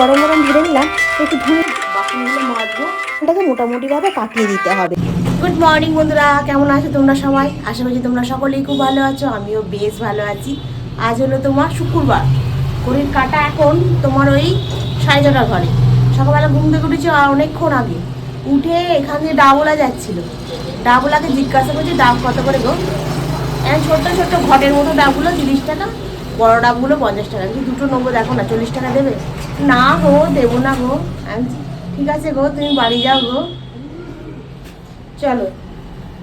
গরম গরম ধরে নিলাম, একটু ধুয়ে বাসনগুলো মাজবো ওটাকে মোটামুটিভাবে কাটিয়ে দিতে হবে। গুড মর্নিং বন্ধুরা, কেমন আছো তোমরা সবাই? আশা করছি তোমরা সকলেই খুব ভালো আছো, আমিও বেশ ভালো আছি। আজ হলো তোমার শুক্রবার। ঘড়ির কাটা এখন তোমার ওই সাড়ে ছটার ঘরে। সকালবেলা ঘুম থেকে উঠেছি অনেকক্ষণ আগে। উঠে এখান দিয়ে ডাবলা যাচ্ছিল। ডাবলাকে জিজ্ঞাসা করছি, ডাব কত করে গো? ছোট্ট ছোট্ট ঘটের মতো ডাবগুলো, তিরিশ টাকা? বড় ডাবগুলো পঞ্চাশ টাকা। কিন্তু দুটো নেব, দেখো না, চল্লিশ টাকা দেবে? না গো, দেবো না গো। ঠিক আছে গো, তুমি বাড়ি যাও গো। চলো,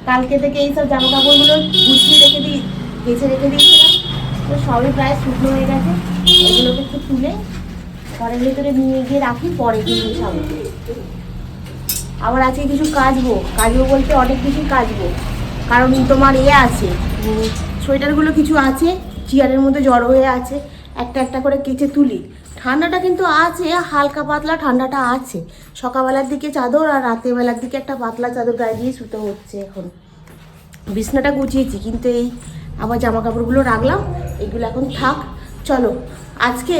কালকে থেকে এইসব জামা কাপড়গুলো গুছিয়ে রেখে দিই, বেছে রেখে দিয়েছিলাম তো সবই প্রায় শুকনো হয়ে গেছে। এগুলোকে একটু তুলে ঘরের ভিতরে নিয়ে গিয়ে রাখি, পরে গিয়ে গুছাবো আবার আজকে কিছু কাচবো। কাজবো বলতে অনেক কিছু কাচবো। কারণ তোমার এ আছে সোয়েটারগুলো কিছু আছে। চেয়ারের মধ্যে জড়ো হয়ে আছে, একটা একটা করে কেচে তুলি। ঠান্ডাটা কিন্তু আছে, হালকা পাতলা ঠান্ডাটা আছে। সকালবেলার দিকে চাদর আর রাতের বেলার দিকে একটা পাতলা চাদর গায়ে দিয়ে শুতে হচ্ছে এখন। বিছনাটা গুছিয়েছি, কিন্তু এই আবার জামা কাপড়গুলো রাখলাম, এগুলো এখন থাক। চলো, আজকে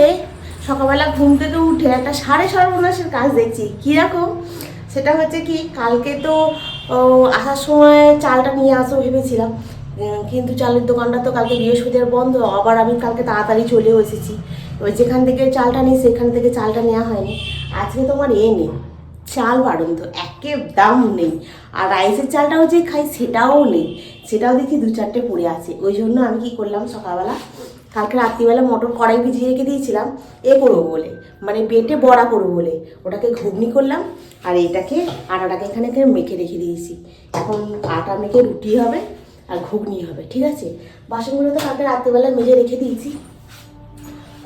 সকালবেলা ঘুম থেকে উঠে একটা সাড়ে সর্বনাশের কাজ দেখছি। কীরকম? সেটা হচ্ছে কি, কালকে তো আসার সময় চালটা নিয়ে আসব ভেবেছিলাম। কিন্তু চালের দোকানটা তো কালকে বৃহস্পতিবার বন্ধ, আবার আমি কালকে তাড়াতাড়ি চলেও এসেছি। ওই যেখান থেকে চালটা নিই, সেখান থেকে চালটা নেওয়া হয়নি। আজকে তোমার এ নেই, চাল বাড়ন্ত, একে দাম নেই। আর রাইসের চালটাও যে খাই, সেটাও নেই। সেটাও দেখি দু চারটে পড়ে আছে। ওই জন্য আমি কি করলাম সকালবেলা, কালকে রাত্রিবেলা মটর কড়াই ভিজিয়ে রেখে দিয়েছিলাম, এ করব বলে। মানে বেটে বড়া করব বলে। ওটাকে ঘুগনি করলাম, আর এটাকে, আটাটাকে এখানে মেখে রেখে দিয়েছি। এখন আটা মেখে রুটি হবে আর ঘুগনি হবে, ঠিক আছে? বাসনগুলো তো কালকে রাত্রেবেলা মেজে রেখে দিয়েছি।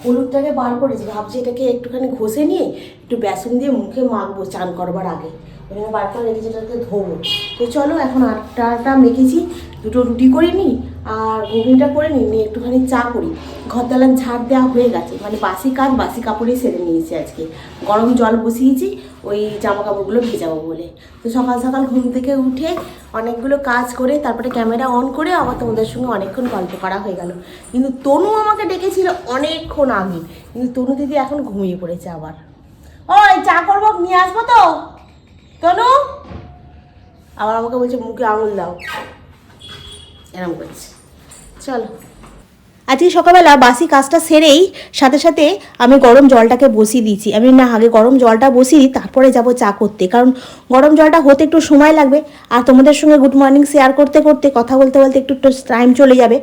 হলুদটাকে বার করেছি, ভাবছি এটাকে একটুখানি ঘষে নিয়ে একটু বেসন দিয়ে মুখে মাখবো চান করবার আগে। ওটাকে বার করে রেখেছি, এটাকে ধোবো। তো চলো, এখন আটটাটা মেখেছি, দুটো রুটি করে নিই আর ঘুগনিটা করে নিয়ে একটুখানি চা করি। ঘর দালান ঝাড় দেওয়া হয়ে গেছে। মানে বাসি কাজ, বাসি কাপড়ই সেরে নিয়েছি আজকে। গরম জল বসিয়েছি, ওই জামা কাপড়গুলো ভেজাবো বলে। তো সকাল সকাল ঘুম থেকে উঠে অনেকগুলো কাজ করে, তারপরে ক্যামেরা অন করে আবার তোমাদের সঙ্গে অনেকক্ষণ গল্প করা হয়ে গেল। কিন্তু তনু আমাকে ডেকেছিল অনেকক্ষণ আগে। কিন্তু তনু দিদি এখন ঘুমিয়ে পড়েছে আবার। ওই চা করব, নিয়ে আসব তো? তনু? আবার আমাকে বলছে, মুখে আঙুল দাও। এরম করছে চলো। আজকে সকালবেলা বাসি কাজটা সেরেই সাথে সাথে আমি গরম জলটাকে বসিয়ে দিয়েছি। আমি না আগে গরম জলটা বসিয়ে দিই, তারপরে যাব চা করতে। কারণ গরম জলটা হতে একটু সময় লাগবে। আর তোমাদের সঙ্গে গুড মর্নিং শেয়ার করতে করতে কথা বলতে বলতে একটু একটু টাইম চলে যাবে।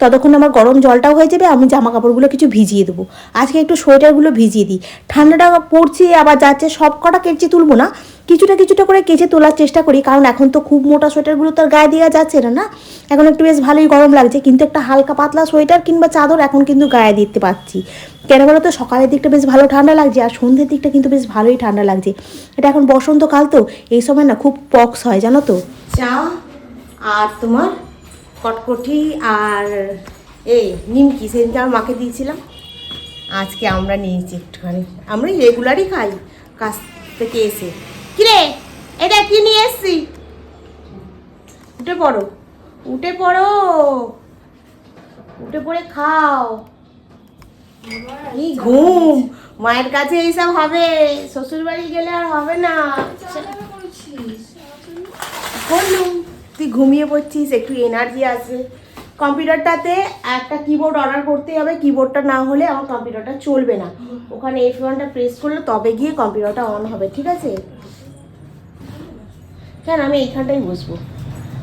ততক্ষণ আমার গরম জলটাও হয়ে যাবে আমি জামা কাপড়গুলো কিছু ভিজিয়ে দেবো। আজকে একটু সোয়েটারগুলো ভিজিয়ে দিই। ঠান্ডাটা পড়ছে আবার যাচ্ছে সব কটা কেচে তুলবো না। কিছুটা কিছুটা করে কেচে তোলার চেষ্টা করি, কারণ এখন তো খুব মোটা সোয়েটারগুলো তো আর গায়ে দেওয়া যাচ্ছে না না? এখন একটু বেশ ভালোই গরম লাগছে, কিন্তু একটা হালকা পাতলা সোয়েটার কিংবা চাদর এখন কিন্তু গায়ে দিতে পারছি। কেন বলো তো? সকালের দিকটা বেশ ভালো ঠান্ডা লাগছে, আর সন্ধ্যের দিকটা কিন্তু বেশ ভালোই ঠান্ডা লাগছে। এটা এখন বসন্তকাল তো, এই সময় না খুব পক্স হয়, জানো তো? চা আর তোমার কটকটি আর এই নিমকি, সেদিনকে আমার মাকে দিয়েছিলাম। আজকে আমরা নিয়েছি একটুখানি। আমরা রেগুলারই খাই, কাছ থেকে এসে। কিরে? এটা কি নিয়ে এসছি? উঠে পড়ো। উঠে পড়ো। উঠে পড়ে খাও। ঘুম? মায়ের কাছে এইসব হবে। শ্বশুর বাড়ি গেলে আর হবে না। বললুম তুই ঘুমিয়ে পড়ছিস, একটু এনার্জি আছে। কম্পিউটারটাতে একটা কিবোর্ড অর্ডার করতে হবে। কিবোর্ডটা না হলে আমার কম্পিউটারটা চলবে না। ওখানে এফ ওয়ানটা প্রেস করলে তবে গিয়ে কম্পিউটারটা অন হবে, ঠিক আছে? কেন আমি এইখানটাই বসবো?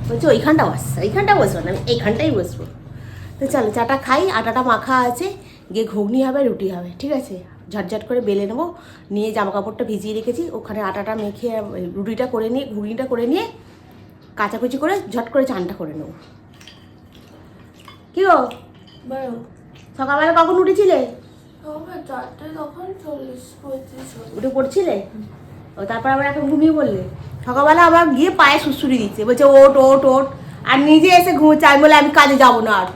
বলছি ওইখানটা বস এইখানটা বসবো না আমি এইখানটাই বসবো। তো চলো চাটা খাই আটাটা মাখা আছে গিয়ে ঘুগনি হবে রুটি হবে ঠিক আছে? ঝটঝট করে বেলে নেব নিয়ে জামা কাপড়টা ভিজিয়ে রেখেছি ওখানে আটাটা মেখে রুটিটা করে নিয়ে ঘুগনিটা করে নিয়ে কাচাকুচি করে ঝট করে চানটা করে নেব। কি গো? সকালবেলা কখন উঠেছিলে। উঠে পড়ছিলে? ও তারপর আবার এখন ঘুমিয়ে পড়লে? সকালবেলা আবার গিয়ে পায়ে সুসুরি দিচ্ছে। বলছে ওট ওট ওট আর নিজে এসে ঘুমোচ্ছে। আমি বলে আমি কাজে যাব না আর।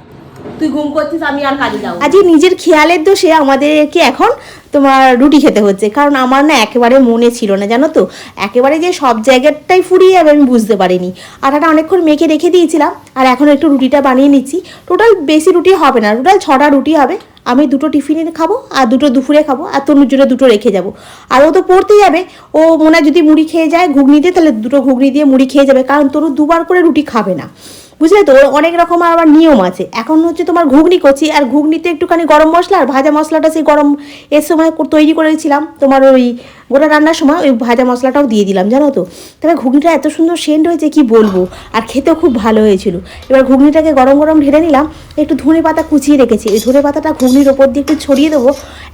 তুই ঘুম করছিস, আমি আর কাজে যাব আজকে নিজের খেয়ালের দোষে আমাদেরকে এখন তোমার রুটি খেতে হচ্ছে, কারণ আমার না একেবারে মনে ছিল না, জানো তো? একেবারে যে সব জায়গাটাই ফুরিয়ে যাবে আমি বুঝতে পারিনি। আটাটা অনেকক্ষণ মেখে রেখে দিয়েছিলাম, আর এখন একটু রুটিটা বানিয়ে নিচ্ছি। টোটাল বেশি রুটি হবে না টোটাল ছটা রুটি হবে। আমি দুটো টিফিনে খাব আর দুটো দুপুরে খাব, আর তনুর জন্য দুটো রেখে যাব। আর ও তো পড়তে যাবে, ও মনে যদি মুড়ি খেয়ে যায় ঘুগনি দিয়ে, তাহলে দুটো ঘুগনি দিয়ে মুড়ি খেয়ে যাবে, কারণ তনু দুবার করে রুটি খাবে না। বুঝলে তো? অনেক রকম আবার নিয়ম আছে। এখন হচ্ছে তোমার ঘুগনি করছি আর ঘুগনিতে একটুখানি গরম মশলা, আর ভাজা মশলাটা সেই গরম এর সময় তৈরি করেছিলাম। তোমার ওই গোটা রান্নার সময় ওই ভাজা মশলাটাও দিয়ে দিলাম, জানো তো? তবে ঘুগনিটা এত সুন্দর সেন্ট হয়েছে, কি বলব? আর খেতেও খুব ভালো হয়েছিল। এবার ঘুগনিটাকে গরম গরম ঢেলে নিলাম। একটু ধনে পাতা কুচিয়ে রেখেছি। এই ধনে পাতাটা ঘুগনির ওপর দিয়ে একটু ছড়িয়ে দেবো।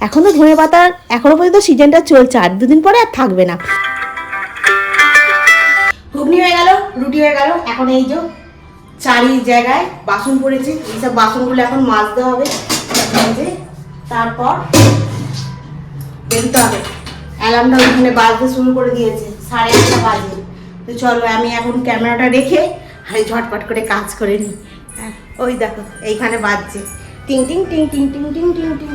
এখনও ধনে পাতার এখনও পর্যন্ত সিজনটা চলছে, আর দুদিন পরে আর থাকবে না। ঘুগনি হয়ে গেল, রুটি হয়ে গেল, এখন এই যে চারি জায়গায় বাসন পড়েছে। এইসব বাসনগুলো এখন মাজতে হবে। তারপর বেরোতে হবে। অ্যালার্মটা ওইখানে বাজতে শুরু করে দিয়েছে সাড়ে আটটা বাজে। তো চলো আমি এখন ক্যামেরাটা রেখে আর ঝটপট করে কাজ করে নিই। হ্যাঁ, ওই দেখো এইখানে বাজছে। টিং টিং টিং টিং টিং টিং টিং টিং।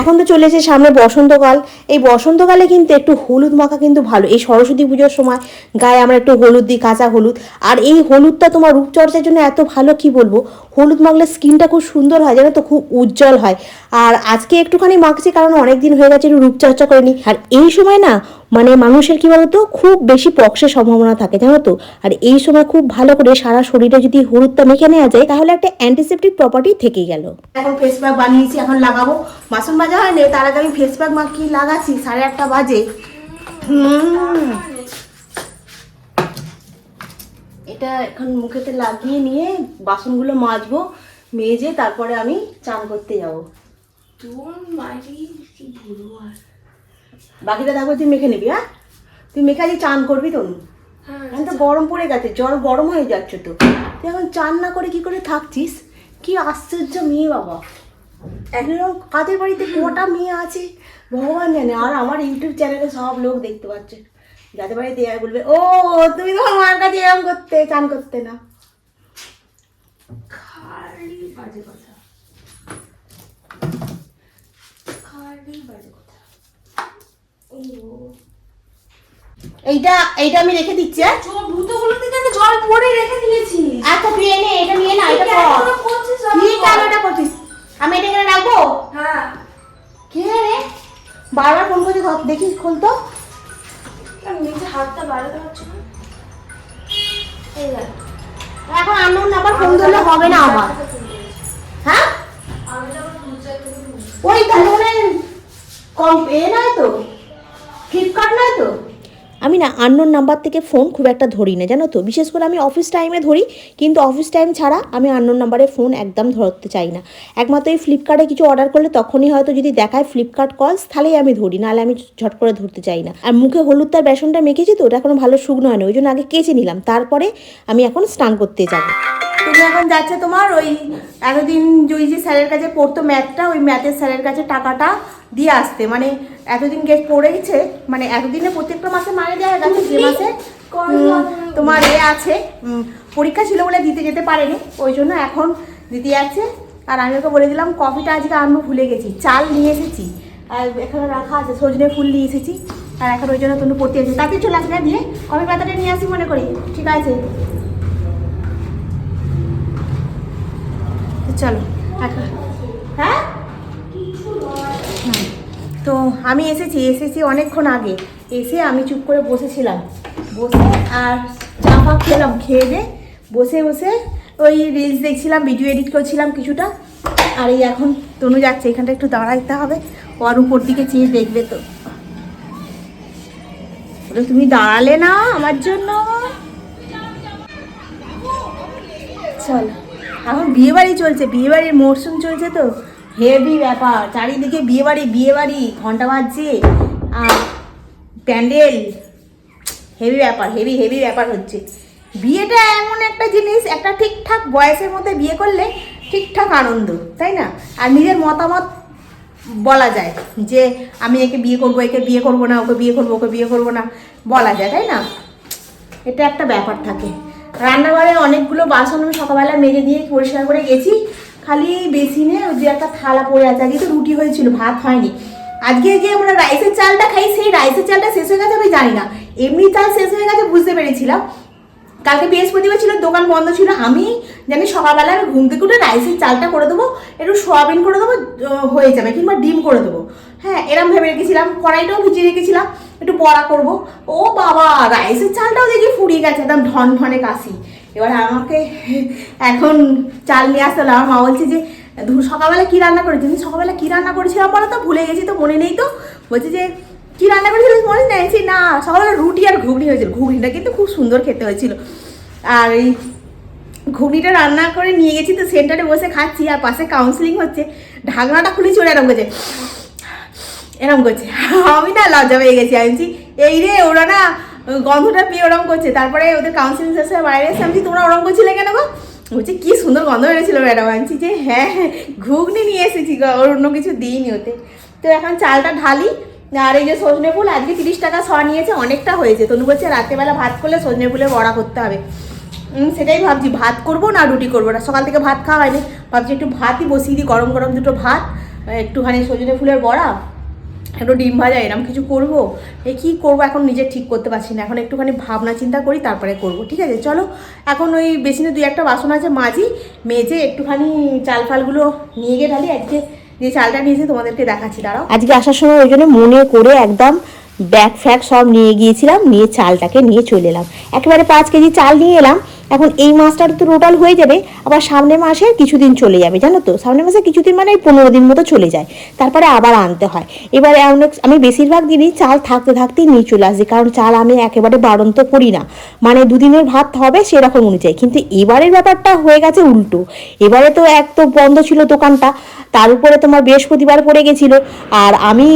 এখন তো চলে এসে সামনে বসন্তকাল। এই বসন্তকালে কিন্তু একটু হলুদ মাখা কিন্তু ভালো। এই সরস্বতী পুজোর সময় গায়ে আমরা একটু হলুদ দিই, কাঁচা হলুদ। আর এই হলুদটা তোমার রূপচর্চার জন্য এত ভালো, কি বলব? হলুদ মাখলে স্কিনটা খুব সুন্দর হয়, জানো তো? খুব উজ্জ্বল হয়। আর আজকে একটুখানি মাখছি কারণ অনেক দিন হয়ে গেছে, একটু রূপচর্চা করিনি। আর এই সময় না মানে মানুষের কি বলতো? খুব বেশি পক্সের সম্ভাবনা থাকে, জানো তো? আর এই সময় খুব ভালো করে সারা শরীরে যদি হলুদটা মেখে নেওয়া যায়, তাহলে একটা অ্যান্টিসেপ্টিক প্রপার্টি থেকেই গেল। এখন ফেস প্যাক বানিয়েছি, এখন লাগাবো। বাসন মাজা হয়নি, তার আগে আমি ফেস প্যাক মাখিয়ে লাগাচ্ছি, সাড়ে আটটা বাজে। হুম। এটা এখন মুখেতে লাগিয়ে নিয়ে বাসনগুলো মাজবো মেজে তারপরে আমি চান করতে যাব। বাকিটা থাকবে তুই মেখে নিবি হ্যাঁ? তুই মেখে আজকে চান করবি তো? হ্যাঁ। এখন তো গরম পড়ে গেছে জ্বর গরম হয়ে যাচ্ছে তো। তুই এখন চান না করে কি করে থাকছিস? কি আশ্চর্য মেয়ে বাবা। একদম কাদের বাড়িতে কটা মেয়ে আছে? ভগবান জানে আর আমার ইউটিউব চ্যানেলে সব লোক দেখতে পাচ্ছে। যাদের বাড়িতে যাবে বলবে ও তুমি তোমার মার কাছে এরকম করতে চান করতে না। খালি বাজে কথা। খালি বাজে কথা। এইটা এইটা আমি রেখে দিচ্ছি হ্যাঁ? ভূতগুলো থেকে আমি জল পরে রেখে দিয়েছি। আচ্ছা তুই এনে এটা নিয়ে না এটা করছিস আমি কেন এটা করছিস আমি এটা এখানে রাখব? হ্যাঁ। কে রে? বারবার ফোন করছি ধর, দেখি খুলতো নিজে হাতটা বাড়াতে পারছি না? এই দেখ এখন আননোন নাম্বার ফোন ধরলে হবে না আমার হ্যাঁ? আমি যখন ওই তাহলে কম এ নয় তো? ফ্লিপকার্ট নয় তো? আমি না আননোন নাম্বার থেকে ফোন খুব একটা ধরি না জানো তো? বিশেষ করে আমি অফিস টাইমে ধরি, কিন্তু অফিস টাইম ছাড়া আমি আননোন নাম্বারে ফোন একদম ধরতে চাই না। একমাত্র এই ফ্লিপকার্টে কিছু অর্ডার করলে তখনই হয়তো যদি দেখায় ফ্লিপকার্ট কলস তাহলেই আমি ধরি, নাহলে আমি ঝট করে ধরতে চাই না। আর মুখে হলুদ তার বেসনটা মেখেছি তো, ওটা এখন ভালো শুকনো হয় না, ওই জন্য আগে কেচে নিলাম, তারপরে আমি এখন স্নান করতে যাব। তুমি এখন যাচ্ছে তোমার ওই এতদিন ওই যে স্যারের কাছে পড়তো ম্যাথটা ওই ম্যাথের স্যারের কাছে টাকাটা দিয়ে আসতে। মানে এতদিন গেট পড়ে গেছে মানে এতদিনে প্রত্যেকটা মাসে মানে দেওয়া হয়ে গেছে যে মাসে তোমার এ আছে পরীক্ষা ছিল বলে দিতে যেতে পারেনি ওই জন্য এখন দিতে যাচ্ছে। আর আমি ওকে বলে দিলাম কফিটা আজকে আনব ভুলে গেছি চাল নিয়ে এসেছি। আর এখানে রাখা আছে সজনে ফুল নিয়ে এসেছি। আর এখন ওই জন্য তুমি পড়তে এসেছি তাতে চলে আসবে দিয়ে কফি পাতাটা নিয়ে আসি মনে করি ঠিক আছে? চলো হ্যাঁ। তো আমি এসেছি এসেছি অনেকক্ষণ আগে। এসে আমি চুপ করে বসেছিলাম। বসে আর চা ফা খেলাম, খেয়ে দিয়ে বসে বসে ওই রিলস দেখছিলাম ভিডিও এডিট করছিলাম কিছুটা। আর এই এখন তনু যাচ্ছে, এখানটা একটু দাঁড়াইতে হবে। ওর উপর দিকে চেয়ে দেখবে তো। তুমি দাঁড়ালে না আমার জন্য? চল। এখন বিয়ে বাড়ি চলছে বিয়ে বাড়ির মরশুম চলছে তো। হেভি ব্যাপার। চারিদিকে বিয়ে বাড়ি বিয়ে বাড়ি ঘণ্টা বাজছে, আর প্যান্ডেল, হেভি ব্যাপার, হেভি হেভি ব্যাপার হচ্ছে। বিয়েটা এমন একটা জিনিস, একটা ঠিকঠাক বয়সের মধ্যে বিয়ে করলে ঠিকঠাক আনন্দ, তাই না? আর নিজের মতামত বলা যায় যে, আমি একে বিয়ে করব, একে বিয়ে করব না, ওকে বিয়ে করব, ওকে বিয়ে করব না, বলা যায়, তাই না? এটা একটা ব্যাপার থাকে। রান্নাঘরে অনেকগুলো বাসন আমি সকালবেলা মেজে দিয়ে পরিষ্কার করে গেছি। খালি বেসিনে ওই যে একটা থালা পড়ে আছে, আজকে তো রুটি হয়েছিল, ভাত হয়নি। আজকে যে আমরা রাইসের চালটা খাই, সেই রাইসের চালটা শেষ হয়ে গেছে আমি জানি না। এমনি চাল শেষ হয়ে গেছে বুঝতে পেরেছিলাম। কালকে বৃহস্পতিবার ছিল, দোকান বন্ধ ছিল, আমি জানি সকালবেলা আমি ঘুম থেকে উঠে রাইসের চালটা করে দেবো, একটু সোয়াবিন করে দেবো হয়ে যাবে, কিংবা ডিম করে দেবো। হ্যাঁ এরম ভেবে রেখেছিলাম, কড়াইটাও ভিজিয়ে রেখেছিলাম। একটু বড়া করব। ও বাবা রাইসের চালটাও দেখি ফুরিয়ে গেছে একদম ঢন ঢনে কাশি। এবার আমাকে এখন চাল নিয়ে আসতে হলো। আমার মা বলছে যে ধু- সকালবেলা কী রান্না করেছিস? সকালবেলা কী রান্না করেছিলাম বলো তো? ভুলে গেছি তো মনে নেই তো। বলছে যে কী রান্না করেছিলিস? মনে বলছি, না সকালবেলা রুটি আর ঘুগনি হয়েছিল। ঘুগনিটা কিন্তু খুব সুন্দর খেতে হয়েছিল। আর এই ঘুগনিটা রান্না করে নিয়ে গেছি তো সেন্টারে বসে খাচ্ছি। আর পাশে কাউন্সিলিং হচ্ছে। ঢাকনাটা খুলে চলে এরম করছে এরম করছে। আমি না লজ্জা পেয়ে গেছি, আমি এই রে, ওরা না, গন্ধটা পেয়ে ওরম করছে। তারপরে ওদের কাউন্সিলিং শেষে বাইরে এসে আমি তোমরা ওরম করছিলে কেন গো? বলছে, কি সুন্দর গন্ধ বেরোছিল ম্যাডাম। আনছি যে হ্যাঁ ঘুগনি নিয়ে এসেছি ওর অন্য কিছু দিইনি ওতে। তো এখন চালটা ঢালি, আর এই যে সজনে ফুল, আজকে তিরিশ টাকা শ নিয়েছে, অনেকটা হয়েছে। তনু বলছে, রাত্রেবেলা ভাত করলে সজনে ফুলের বড়া করতে হবে। সেটাই ভাবছি, ভাত করব না রুটি করব না? সকাল থেকে ভাত খাওয়া হয়নি। ভাবছি একটু ভাতই বসিয়ে দিই, গরম গরম দুটো ভাত, একটুখানি সজনে ফুলের বড়া। একটু ডিম ভাজা, এরম কিছু করব? এই কী করব এখন নিজে ঠিক করতে পারছি না। এখন একটুখানি ভাবনা চিন্তা করি, তারপরে করব, ঠিক আছে? চলো, এখন ওই বেসিনে দুই একটা বাসন আছে মাজি, মেজে একটুখানি চাল ফালগুলো নিয়ে গিয়ে ঢালি, আজকে যে চালটা নিয়েছি তোমাদেরকে দেখাচ্ছি, দাঁড়াও। আজকে আসার সময় ওই জন্য মনে করে একদম ব্যাগ ফ্যাগ সব নিয়ে গিয়েছিলাম, নিয়ে চালটাকে নিয়ে চলে এলাম। একেবারে পাঁচ কেজি চাল নিয়ে এলাম এখন এই মাসটার তো টোটাল হয়ে যাবে, আবার সামনে মাসে কিছুদিন চলে যাবে, জানো তো? সামনে মাসে কিছুদিন মানে এই পনেরো দিন মতো চলে যায়। তারপরে আবার আনতে হয়। এবারে অনেক, আমি বেশিরভাগ দিনই চাল থাকতে থাকতেই নিয়ে চলে আসি, কারণ চাল আমি একেবারে বারণ তো করি না। মানে দুদিনের ভাত হবে সেরকম অনুযায়ী। কিন্তু এবারের ব্যাপারটা হয়ে গেছে উল্টো। এবারে তো এক তো বন্ধ ছিল দোকানটা, তার উপরে তোমার বৃহস্পতিবার পড়ে গেছিল। আর আমি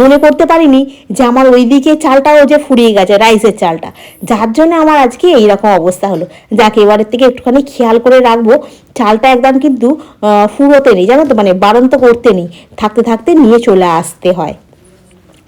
মনে করতে পারিনি যে আমার ওইদিকে চালটাও যে ফুরিয়ে গেছে, রাইসের চালটা। যার জন্য আমার আজকে এইরকম অবস্থা হলো। যাকে, এবারের থেকে একটুখানি খেয়াল করে রাখব। চালটা একদম কিন্তু ফুরোতে নেই, জানো তো মানে বারন্ত করতে নেই। থাকতে থাকতে নিয়ে চলে আসতে হয়।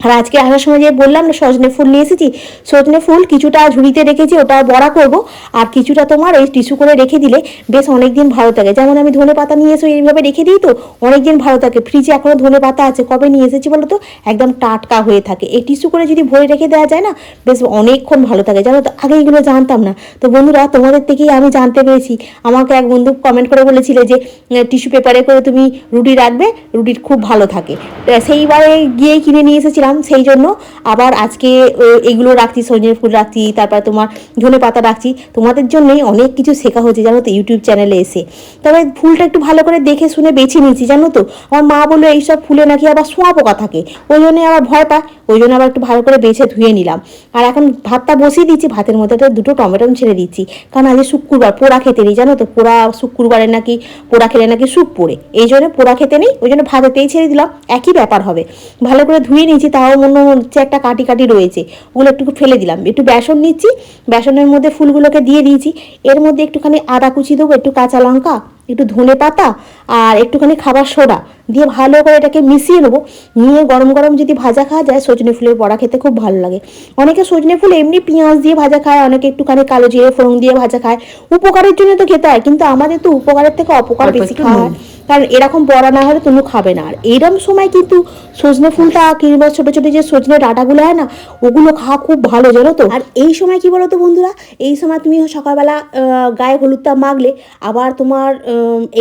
আর আজকে আসার সময় যে বললাম না, সজনে ফুল নিয়ে এসেছি, সজনে ফুল কিছুটা ঝুড়িতে রেখেছি, ওটা বড়া করব, আর কিছুটা তোমার এই টিস্যু করে রেখে দিলে বেশ অনেক দিন ভালো থাকে। যেমন আমি ধনে পাতা নিয়ে এসে এইভাবে রেখে দিই তো অনেক দিন ভালো থাকে। ফ্রিজে এখনও ধনে পাতা আছে, কবে নিয়ে এসেছি বলো তো? একদম টাটকা হয়ে থাকে। এই টিস্যু করে যদি ভরে রেখে দেওয়া যায় না, বেশ অনেকক্ষণ ভালো থাকে। জানো তো, আগে এগুলো জানতাম না। তো বন্ধুরা, তোমাদের থেকেই আমি জানতে পেরেছি। আমাকে এক বন্ধু কমেন্ট করে বলেছিলে যে টিস্যু পেপারে করে তুমি রুটি রাখবে, রুটির খুব ভালো থাকে। সেইবারে গিয়ে কিনে নিয়ে এসেছিলাম। সেই জন্য। আবার আজকে এগুলো রাখছি সজনের ফুল রাখছি, তারপর তোমার ধনে পাতা রাখছি। তোমাদের জন্যই অনেক কিছু শেখা হচ্ছে জানো তো ইউটিউব চ্যানেলে এসে। তবে ফুলটা একটু ভালো করে দেখে শুনে বেছে নিয়েছি, জানো তো? আমার মা বলল, এইসব ফুলে নাকি আবার শোয়া পোকা থাকে ওই জন্যে আবার ভয় পায়, ওই জন্য আবার একটু ভালো করে বেছে ধুয়ে নিলাম। আর এখন ভাতটা বসিয়ে দিচ্ছি, ভাতের মধ্যে দুটো টমেটো ছেড়ে দিচ্ছি। কারণ আজ শুক্রবার, পোড়া খেতে নেই, জানো তো? পোড়া শুক্রবারে নাকি, পোড়া খেলে নাকি সুপ পড়ে। এই জন্য পোড়া খেতে নেই, ওই জন্য ভাতেতেই ছেড়ে দিলাম। একই ব্যাপার হবে। ভালো করে ধুয়ে নিয়েছি তাও মনে হচ্ছে একটা কাটি কাটি রয়েছে। ওগুলো একটু ফেলে দিলাম। একটু বেসন নিচ্ছি। বেসনের মধ্যে ফুলগুলোকে দিয়ে দিয়েছি। এর মধ্যে একটুখানি আদা কুচি দেবো, একটু কাঁচা লঙ্কা একটু ধনে পাতা আর একটুখানি খাবার সোডা দিয়ে ভালো করে এটাকে মিশিয়ে নেব। নিয়ে গরম গরম যদি ভাজা খাওয়া যায় সজনে ফুলের বড়া খেতে খুব ভালো লাগে। অনেকে সজনে ফুল এমনি পেঁয়াজ দিয়ে ভাজা খায় অনেকে একটুখানি কালো জিরে ফোড়ন দিয়ে ভাজা খায়। উপকারের জন্য তো খেতে হয় কিন্তু আমাদের তো উপকারের থেকে অপকার বেশি খাওয়া হয় কারণ এরকম বড়া না হলে তুমি খাবে না। আর এরকম সময় কিন্তু সজনে ফুলটা কিংবা ছোটো ছোটো যে সজনে ডাঁটাগুলো হয় না ওগুলো খাওয়া খুব ভালো জানো তো? আর এই সময় কি বলো তো বন্ধুরা? এই সময় তুমি সকালবেলা গায়ে হলুদটা মাখলে আবার তোমার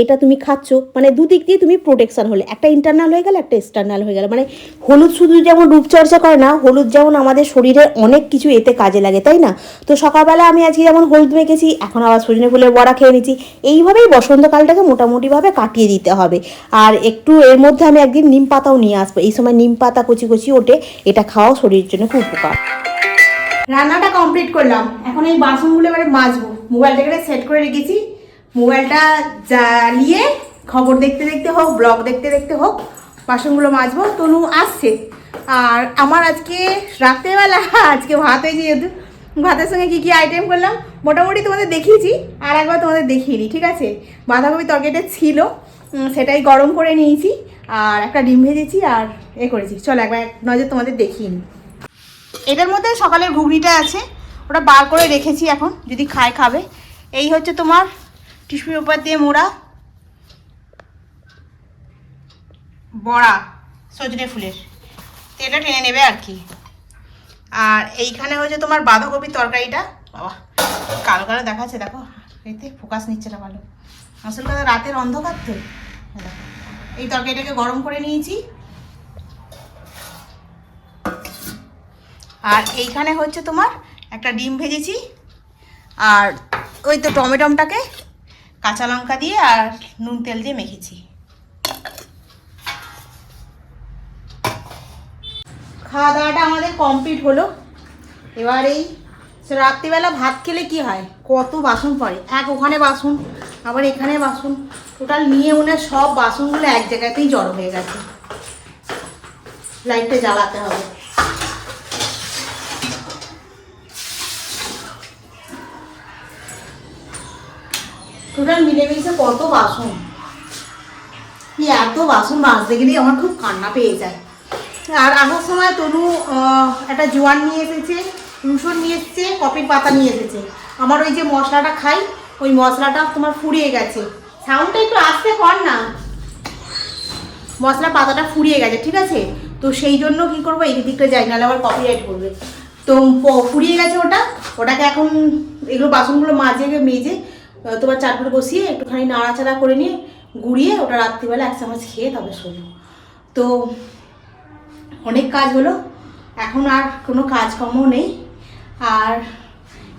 এটা তুমি খাচ্ছ মানে দুদিক দিয়ে তুমি প্রোটেকশন হলে। একটা ইন্টারনাল হয়ে গেল, একটা এক্সটার্নাল হয়ে গেল। মানে হলুদ শুধু যেমন রূপচর্চা করে না, হলুদ যেমন আমাদের শরীরে অনেক কিছু এতে কাজে লাগে, তাই না? তো সকালবেলা আমি আজকে যেমন হলুদ মেখেছি, এখন আবার সজনে ফুলের বড়া খেয়ে নিচ্ছি। এইভাবেই বসন্তকালটাকে মোটামুটিভাবে কাটিয়ে দিতে হবে। আর একটু এর মধ্যে আমি একদিন নিম পাতাও নিয়ে আসব। এই সময় নিম পাতা কচি কচি ওঠে, এটা খাওয়াও শরীরের জন্য খুব উপকার। রান্নাটা কমপ্লিট করলাম। এখন এই বাসনগুলো এবারে মাজবো। মোবাইলটাকে সেট করে রেখেছি। মোবাইলটা জ্বালিয়ে খবর দেখতে দেখতে হোক, ব্লগ দেখতে দেখতে হোক, বাসনগুলো মাজবো, তনু আসছে। আর আমার আজকে রাত্রেবেলা, আজকে ভাত হয়েছে যেহেতু, ভাতের সঙ্গে কী কী আইটেম করলাম, মোটামুটি তোমাদের দেখিয়েছি, আর একবার তোমাদের দেখিয়ে দিই, ঠিক আছে? বাঁধাকপি তরকারিটা ছিল সেটাই গরম করে নিয়েছি, আর একটা ডিম ভেজেছি, আর এ করেছি। চলো একবার এক নজর তোমাদের দেখিয়ে নিই। এটার মধ্যে সকালের ঘুগনিটা আছে, ওটা বার করে রেখেছি এখন, যদি খায় খাবে। এই হচ্ছে তোমার টিস্যু পেপার দিয়ে মোড়া। বড়া, সজনে ফুলের। তেলটা টেনে নেবে আর কি। আর এইখানে হচ্ছে তোমার বাঁধাকপির তরকারিটা। বাবা, কালো কালো দেখাচ্ছে, দেখো। এতে ফোকাস নিচ্ছে না ভালো। আসল কথা, রাতের অন্ধকার তো। এই তরকারিটাকে গরম করে নিয়েছি। আর এইখানে হচ্ছে তোমার একটা ডিম ভেজেছি। আর ওই তো টমেটমটাকে কাঁচা লঙ্কা দিয়ে আর নুন তেল দিয়ে মেখেছি। খাওয়া দাওয়াটা আমাদের কমপ্লিট হলো। এবার এই রাত্রিবেলা ভাত খেলে কি হয়? কত বাসন পড়ে। এক ওখানে বাসন, আবার এখানে বাসন। টোটাল নিয়ে উনে সব বাসনগুলো এক জায়গাতেই জড়ো হয়ে গেছে। লাইটটা জ্বালাতে হবে। টোটাল মিলেমিশে কত বাসন। এই এত বাসন মাজতে গেলেই আমার খুব কান্না পেয়ে যায়। আর আসার সময় তনু একটা জোয়ান নিয়ে এসেছে রসুন নিয়ে এসেছে, কপির পাতা নিয়ে এসেছে। আমার ওই যে মশলাটা খাই, ওই মশলাটা তোমার ফুরিয়ে গেছে। সাউন্ডটা একটু আসতে কর না। মশলা পাতাটা ফুরিয়ে গেছে, ঠিক আছে? তো সেই জন্য কি করব, এই দিকটা যাই, নাহলে আবার কপিরাইট করবে। তো ফুরিয়ে গেছে ওটা। ওটাকে এখন এগুলো বাসনগুলো মাজে, মেজে তোমার চারপুরে বসিয়ে একটুখানি নাড়াচাড়া করে নিয়ে গুঁড়িয়ে ওটা রাত্রিবেলা এক চামচ খেয়ে তবে শোনো তো অনেক কাজ হলো, এখন আর কোনো কাজকর্ম নেই। আর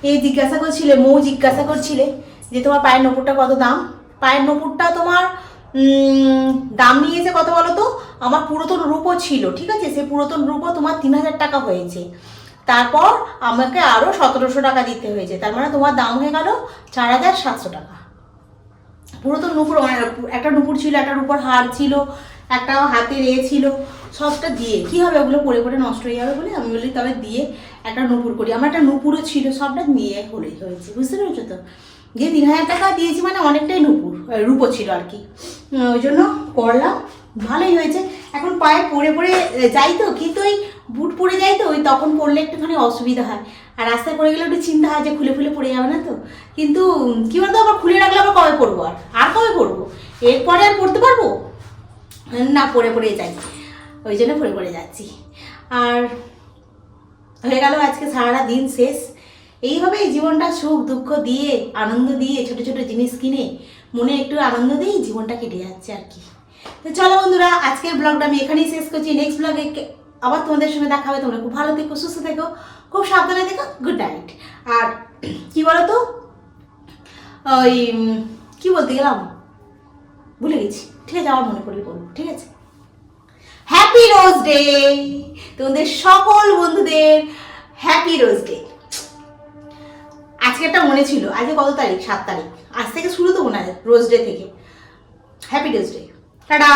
এই জিজ্ঞাসা করছিলে, মৌ জিজ্ঞাসা করছিলে যে তোমার পায়ের নপুরটা কত দাম? পায়ের নপুরটা তোমার দাম নিয়েছে কত বলো তো আমার পুরাতন রূপও ছিল, ঠিক আছে? সে পুরাতন রূপও তোমার তিন হাজার টাকা হয়েছে। তারপর আমাকে আরও সতেরোশো টাকা দিতে হয়েছে। তার মানে তোমার দাম হয়ে গেল চার হাজার সাতশো টাকা। পুরাতন নুপুর মানে একটা নুপুর ছিল, একটা নুপুর হার ছিল, একটা হাতের এ ছিল, সবটা দিয়ে। কি হবে ওগুলো পরে পরে নষ্ট হয়ে যাবে বলে আমি বলি তবে দিয়ে একটা নুপুর করি। আমার একটা নুপুরও ছিল, সবটা নিয়ে হলে হয়েছে। বুঝতে পেরেছ তো? যে তিন হাজার টাকা দিয়েছি মানে অনেকটাই নুপুর রূপো ছিল আর কি। ওই জন্য করলাম, ভালোই হয়েছে। এখন পায়ে পরে পরে যাই তো, কিন্তু ওই বুট পরে যাই তো, ওই তখন পড়লে একটুখানি অসুবিধা হয়। আর রাস্তায় পড়ে গেলে একটু চিন্তা হয় যে খুলে খুলে পড়ে যাবে না তো। কিন্তু, কী বলতো, আবার খুলে রাখলে আবার কবে পড়ব আর? আর কবে পড়ব এরপরে আর পড়তে পারব? না পড়ে পড়ে যাই। ওই জন্য পড়ে পড়ে যাচ্ছি। আর হয়ে গেল আজকে সারাটা দিন শেষ। এইভাবে জীবনটা সুখ দুঃখ দিয়ে, আনন্দ দিয়ে, ছোট ছোট জিনিস কিনে, মনে একটু আনন্দ দিয়েই জীবনটা কেটে যাচ্ছে আর কি। তো চলো বন্ধুরা, আজকের ব্লগটা আমি এখানেই শেষ করছি। নেক্সট ব্লগে আবার তোমাদের সঙ্গে দেখা হবে, তোমরা খুব ভালো থেকো, সুস্থ থেকো, খুব সাবধানে থেকো গুড নাইট আর কি বলো তো ওই কি বলতে গেলাম? ভুলে গেছি। ঠিক আছে, আমার মনে পড়লে বলব, ঠিক আছে? হ্যাপি রোজ ডে তোমাদের সকল বন্ধুদের হ্যাপি রোজ ডে আজকে একটা মনে ছিল, আজকে কত তারিখ? সাত তারিখ। আজ থেকে শুরু তো মনে হয় রোজ ডে থেকে। Happy rose day tata!